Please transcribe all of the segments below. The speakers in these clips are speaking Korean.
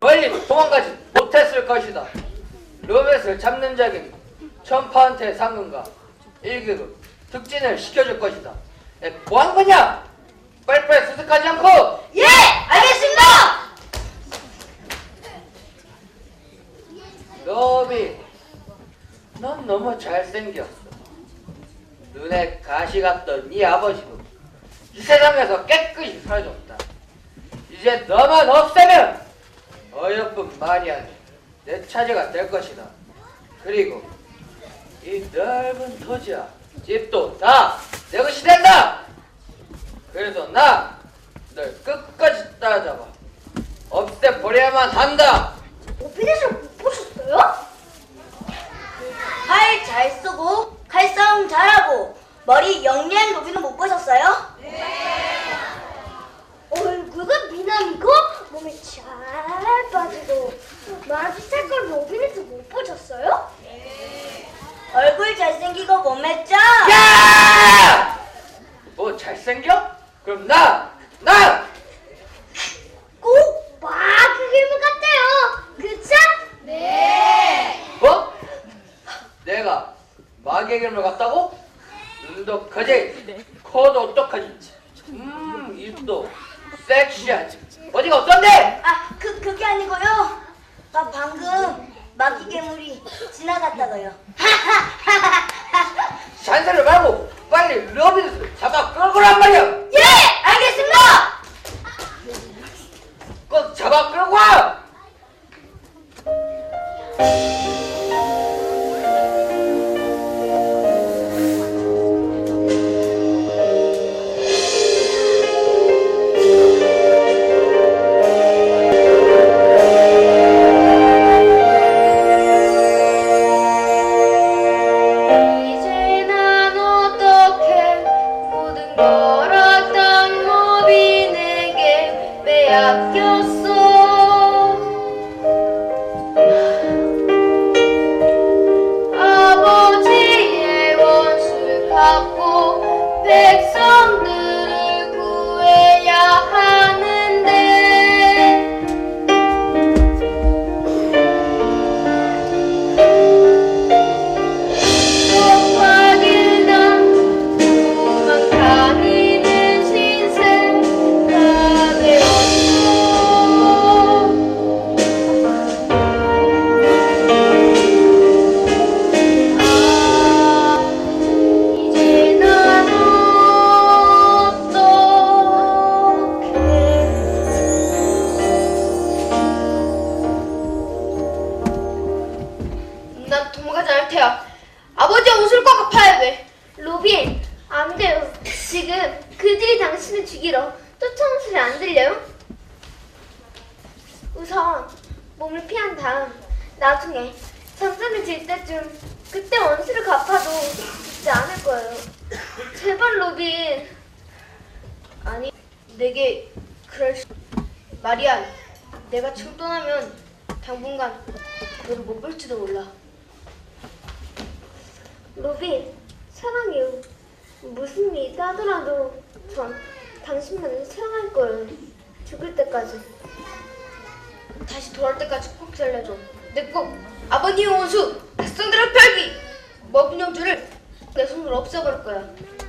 로빈이 도망가지 못했을 것이다. 로벳을 잡는 자에겐 천파한테 상금과 1급을 특진을 시켜줄 것이다. 에, 뭐한 거냐? 빨리빨리 수습하지 않고 예, 알겠습니다. 로빈, 넌 너무 잘생겼어. 눈에 가시 같던 네 아버지도 이 세상에서 깨끗이 사라졌다. 이제 너만 없애면 어여쁜 마리아는 내 차지가 될 것이다. 그리고 이 넓은 토지와 집도 다 내 것이 된다. 그래서 나 널 끝까지 따라잡아 없애버려야만 한다. 오피니스 못 보셨어요? 팔 잘 쓰고 칼싸움 잘하고 머리 영리한 로비는 못 보셨어요? 네. 얼굴은 미남이고 몸이 잘 빠지고 마주 색깔 로비니스 못 보셨어요? 네. 얼굴 잘생기고 몸매 짱. 야! 뭐 잘생겨? 그럼 나! 나! 꼭 마크 괴물 같아요. 그쵸? 네. 뭐? 내가 마귀의 길을 갔다고? 눈도 크지? 코도 어떡하지? 음, 입도 섹시하지? 어디가 어떤데? 아, 그 그게 아니고요. 아, 방금 마귀 괴물이 지나갔다고요. 잔소리 말고 빨리 러비스 잡아 끌고란 말이야! 예, 알겠습니다. 꼭 잡아 끌고 와! 당분간 너를 못 볼지도 몰라. 로빈, 사랑해요. 무슨 일이 하더라도 전 당신만을 사랑할 거예요. 죽을 때까지. 다시 돌아올 때까지 꼭 살려줘. 내 꼭 아버님의 원수, 백성들의 별기, 머분영주를 내 손으로 없애버릴 거야.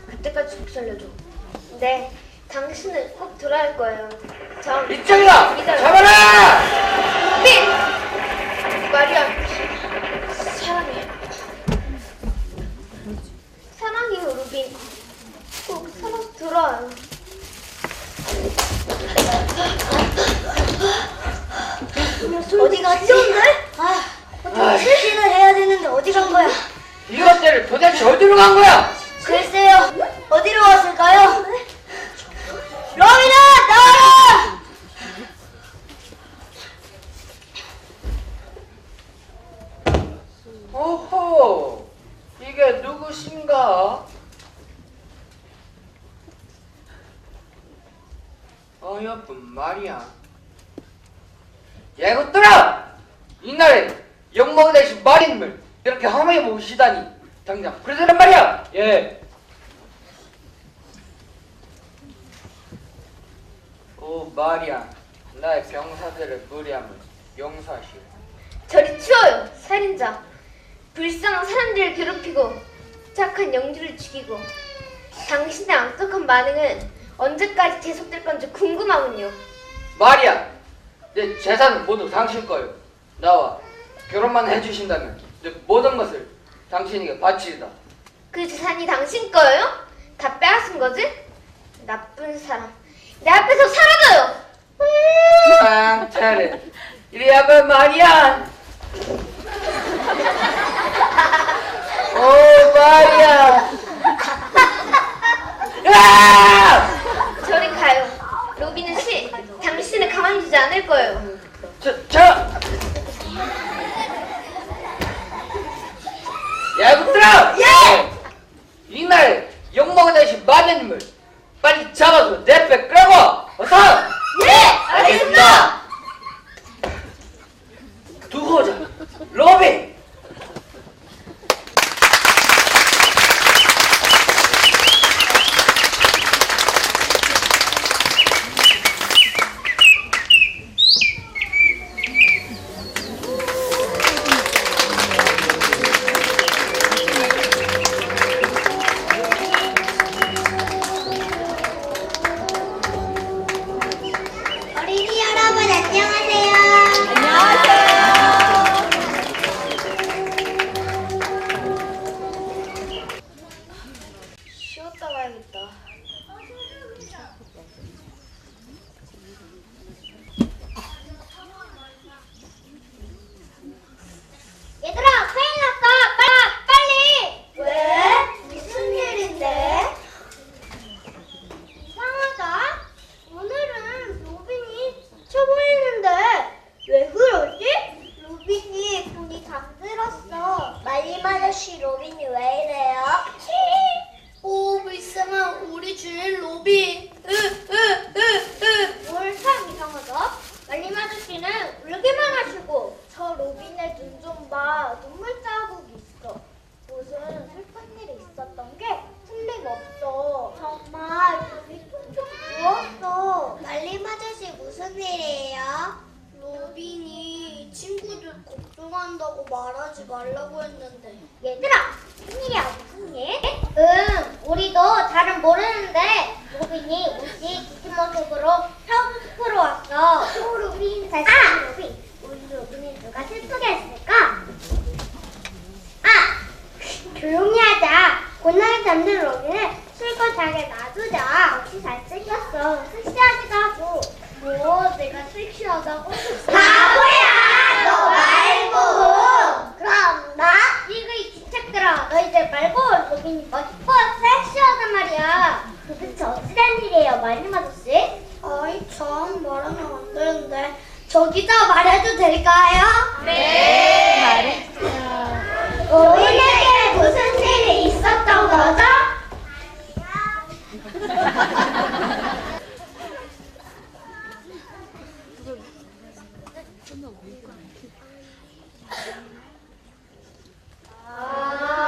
그때까지 꼭 살려줘. 네, 당신은 꼭 돌아올 거예요. 전 이쪽이다! 믿어요. 잡아라! 로 빈! 마리아, 사랑해. 사랑해요, 루빈. 꼭 살아서 돌아와요. 어디 갔지 오늘? 아, 아이. 출신을 해야 되는데 어디 간 거야? 이것들을 도대체 어디로 간 거야? 글쎄요, 어디로 왔을까요? 로빈아, 나와라! 오호, 이게 누구신가? 어여쁜 말이야. 예것들아! 이날에 영모 대신 마린을 이렇게 험하게 모시다니 당장 그러더란 말이야! 예. 오 마리아, 나의 병사들을 무리함을 용사시오. 저리 치워요, 살인자. 불쌍한 사람들을 괴롭히고 착한 영주를 죽이고 당신의 악독한 반응은 언제까지 계속될 건지 궁금하군요. 말이야, 내 재산은 모두 당신 거요. 나와 결혼만 해주신다면 내 모든 것을 당신에게 바치리다. 그 재산이 당신 거예요? 다 빼앗은 거지? 나쁜 사람. 내 앞에서 사라져요! 아, 차례. 이리 와봐, 말이야. 오, 말이야. 아! 저리 가요. 로비는 씨, 당신을 가만히 두지 않을 거예요. 저, 저. 야, 이것들아! 예! 이날 욕먹은 대신 마녀님을 빨리 잡아서 내배 끌어와! 어서! 잘은 모르는데 로빈이 우지 기지 모습으로 샤워스프로 왔어. 오, 로빈 잘 아! 로빈. 우리 로빈이 누가 슬프게 했을까? 아! 조용히 하자. 고난에 잠든 로빈을 실컷 자게 놔두자. 역시 잘생겼어. 섹시하기도 하고. 뭐, 내가 섹시하다고? 바보야! 너 말고! 그럼 나? 이거 이 기책들아. 너희들 말고 로빈이 멋있고 섹시하단 말이야. 도대체 어찌된 일이에요, 말님 아저씨? 아이, 참 말하면 안 되는데. 저기다 말해도 될까요? 네. 로빈에게 무슨 일이 있었던 거죠?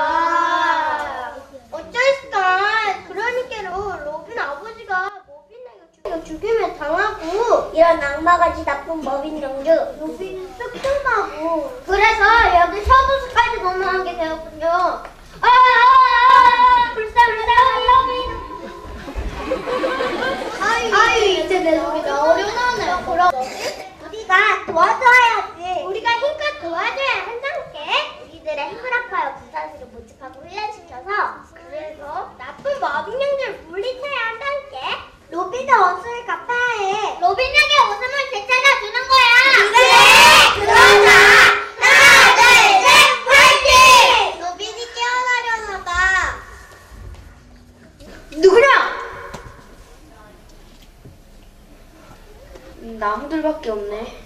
아, 어쩔까? 그러니까로 로빈 아버지가 로빈에게 죽이면 당 하고 이런 악마같이 나쁜 법인 영주 로빈은 쑥쑥하고. 그래서 여기 셔도스까지 넘어가게 되었군요. 아, 아, 아, 불쌍하다 로빈. 아유, 이제 내 속이 다 어려나네. 그럼 우리가 도와줘야지. 우리가 힘껏 도와줘야 한다니까. 우리들의 힘을 아파요. 부산시를 모집하고 훈련시켜서. 그래서 나쁜 마법령들 물리쳐야 한다니까. 로빈의 원수를 갚아야 해. 로빈에게 웃음을 되찾아주는 거야. 그래, 그러자. 하나, 둘, 셋, 파이팅! 로빈이 깨어나려나 봐. 누구냐? 음, 나무들밖에 없네.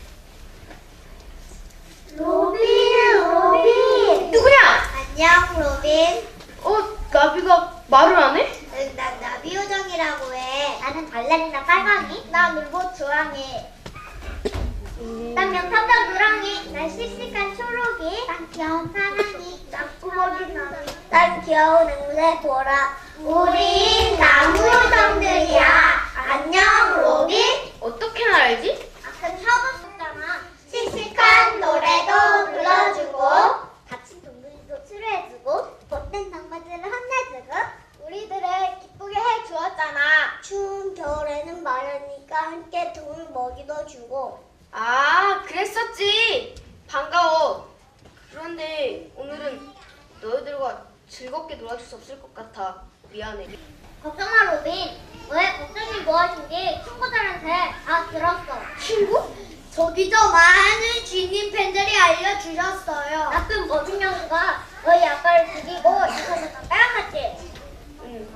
로빈, 로빈. 누구냐? 안녕, 로빈. 어, 나비가 말을 안 해? 응, 난 나비 요정이라고 해. 나는 발레리나 빨강이. 난 울보 주황이. 난 명탐정 누렁이. 난 씩씩한 초록이. 난 귀여운 사랑이. 난 나비. 난 귀여운 앵무새 보라. 우린 나무요정들이야. 안녕, 로빈. 어떻게 알지? 아까 샤워 썼잖아. 씩씩한 너희들과 함께 좋은 먹이도 주고 아, 그랬었지. 반가워. 그런데 오늘은 너희들과 즐겁게 놀아줄 수 없을 것 같아. 미안해. 걱정마 로빈 너의 걱정이 무엇인지 친구들한테 다 들었어 친구? 저기저 많은 주님 팬들이 알려주셨어요 나쁜 형수가 너희 아빠를 죽이고 다 빼앗았지 응.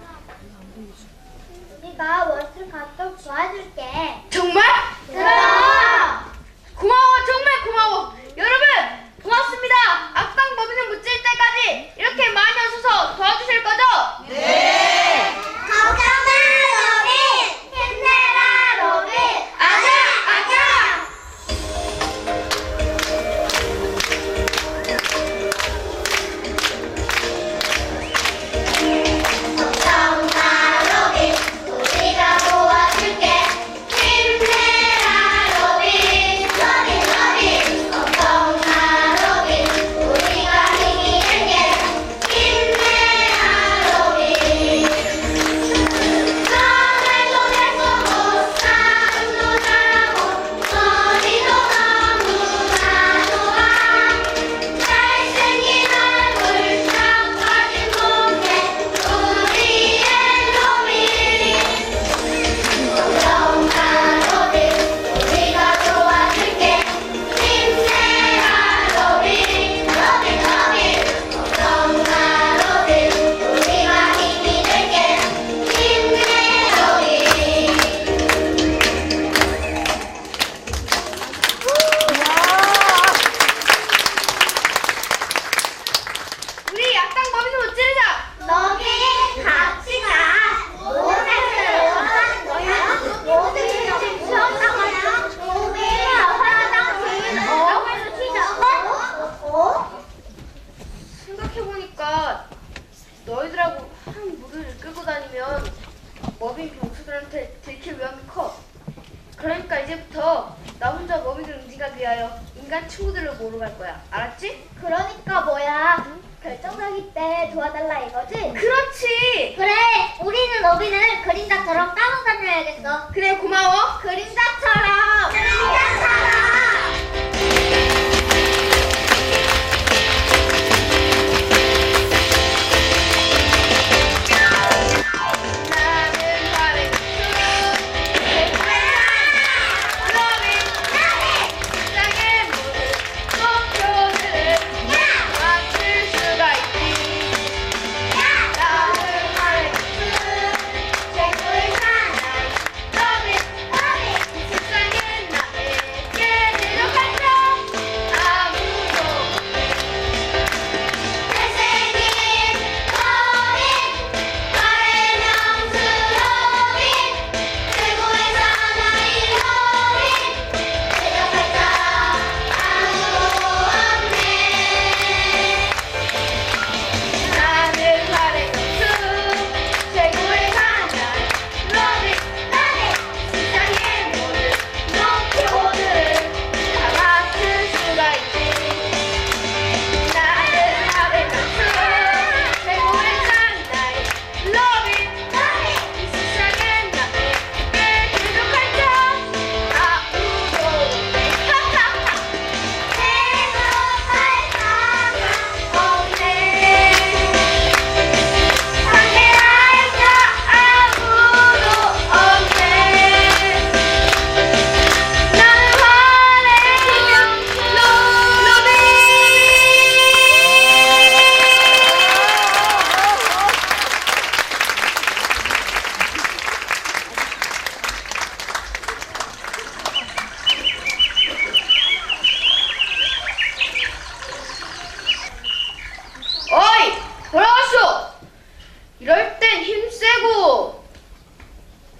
우리가 월트 가족 도와줄게 생각해보니까 너희들하고 한 무리를 끌고 다니면 머빈 병수들한테 들킬 위험이 커. 그러니까 이제부터 나 혼자 머빈을 응징하기 위하여 인간 친구들을 모으러 갈 거야. 알았지? 그러니까 뭐야? 결정적일 때 도와달라 이거지? 그렇지. 그래, 우리는 너비는 그림자처럼 따로 다녀야겠어. 그래 고마워. 그림자처럼. 그림자처럼.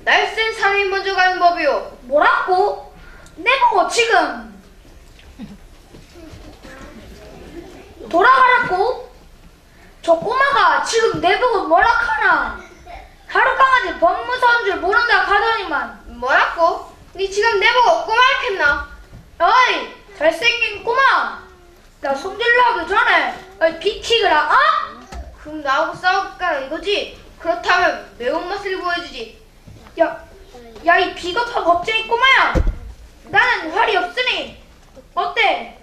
날쌘 사람이 먼저 가는 법이오 뭐라고? 내보고 지금 돌아가라고? 저 꼬마가 지금 내보고 뭐라 카나 하룻강아지 법무사인 줄 모른다 하더니만 뭐라고? 니 지금 내보고 꼬마 했나? 어이 잘생긴 꼬마 나 손질러 하기 전에 어이 비키그라 어? 그럼 나하고 싸울까 이거지? 그렇다면 매운맛을 보여주지 야, 야 이 비겁한 겁쟁이 꼬마야. 나는 활이 없으니. 어때?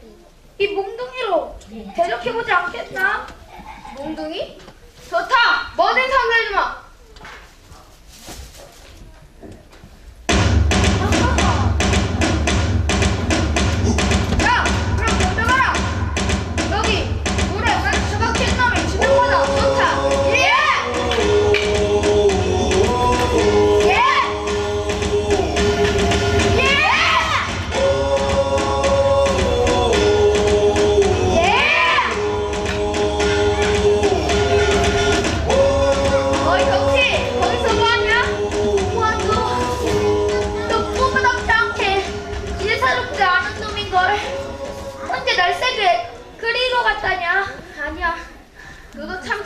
이 몽둥이로 대적해보지 않겠나? 몽둥이? 좋다. 뭐든 상대해주마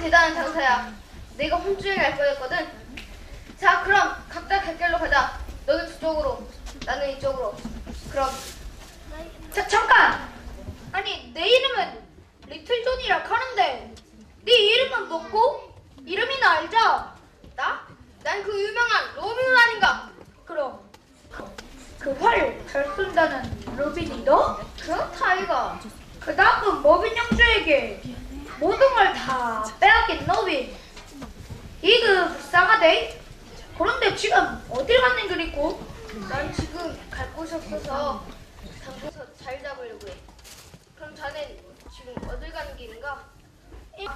대단한 장사야. 내가 혼쭐 날 뻔했거든. 자 그럼 각자 갈 길로 가자. 너는 저쪽으로 나는 이쪽으로. 그럼. 자 잠깐! 아니 내 이름은 리틀 존이라 하는데 네 이름은 뭐고? 이름이나 알자. 나? 난 그 유명한 로빈 아닌가? 그럼. 그활잘 쏜다는 로빈이 너? 그렇다 이가. 그 나쁜 머빈 형주에게 모든 걸 다 빼앗긴 로빈 이그 불쌍하대? 그런데 지금 어딜 갔는 길이고? 난 지금 갈 곳이 없어서 당겨서 잘 잡으려고 해. 그럼 자넨 지금 어딜 가는 길인가? 잉,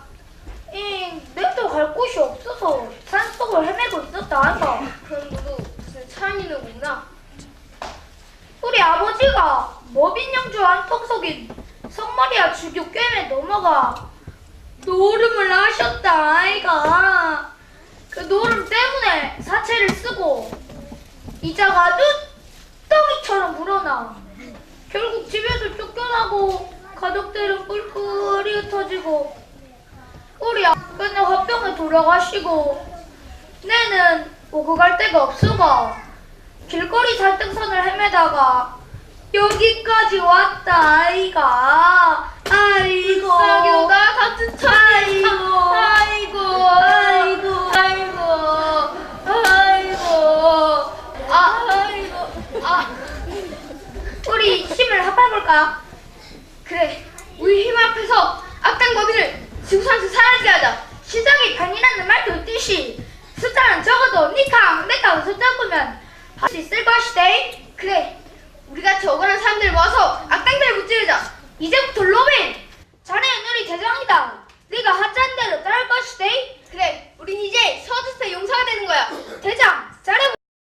잉 내도 갈 곳이 없어서 산속을 헤매고 있었다 아이가 그럼 너도 무슨 차이는구나? 우리 아버지가 머빈 영주 한턱 속인 성마리아 주교 꿰매 넘어가 노름을 하셨다 아이가. 그 노름 때문에 사체를 쓰고 이자가 아주 덩이처럼 불어나 결국 집에서 쫓겨나고 가족들은 뿔뿔이 흩어지고 우리 아빠는 화병에 돌아가시고 내는 오고 갈 데가 없어가 길거리 살등선을 헤매다가 여기까지 왔다 아이가. 아이고. 나 같은 아이고. 아이고. 아이고. 아이고. 아이고. 아 아이고. 아. 우리 힘을 합해볼까? 그래. 우리 힘을 합해서 악당 거비를 지구상에서 사라지게 하자. 시장이 반이라는 말도 있듯이. 숫자는 적어도 니캉 내캉 숫자 보면 할수 있을 것이대. 그래 우리같이 억울한 사람들 모아서 악당들을 무찌르자. 이제부터 로빈! 자네는 우리 대장이다. 네가 하자는 대로 따를 것이대 그래 우린 이제 서두세 용사가 되는 거야. 대장 잘해보